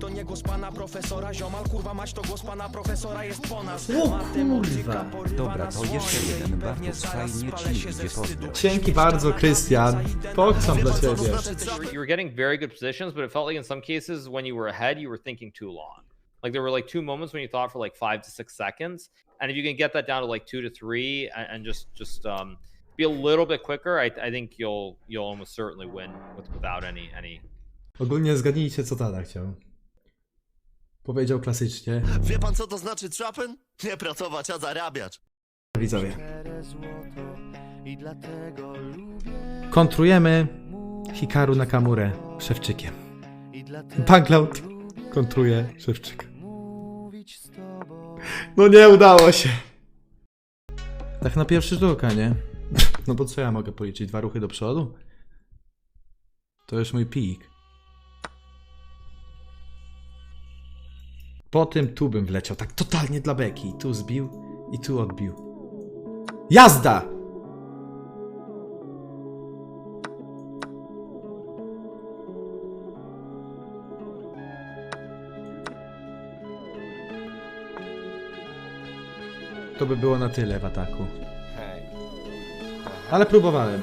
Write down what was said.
to nie głos pana profesora Ziomal, kurwa mać to głos pana profesora jest po nas kurwa. Dobra, to jeszcze jeden. Bartosz, fajnie ci idzie, pozdro. Dzięki bardzo, Krystian. Pokczam dla ciebie. So you were getting very good positions, but it felt like in some cases when you were ahead, you were thinking too long. Like there were like two moments when you thought for like five to six seconds, and if you can get that down to like two to three, and, and just just um, be a little bit quicker, I, I think you'll you'll almost certainly win with, without any any Ogólnie zgadnijcie, co Tata chciał. Powiedział klasycznie. Wie pan co to znaczy trapen? Nie pracować, a zarabiać. Widzowie. Kontrujemy Hikaru Nakamurę Szewczykiem. Banklout kontruje Szewczyk. No nie udało się. Tak na pierwszy rzut oka, nie? No bo co ja mogę policzyć? Dwa ruchy do przodu? To już mój pik. Po tym tu bym wleciał, tak totalnie dla beki. Tu zbił i tu odbił. Jazda! To by było na tyle w ataku. Ale próbowałem.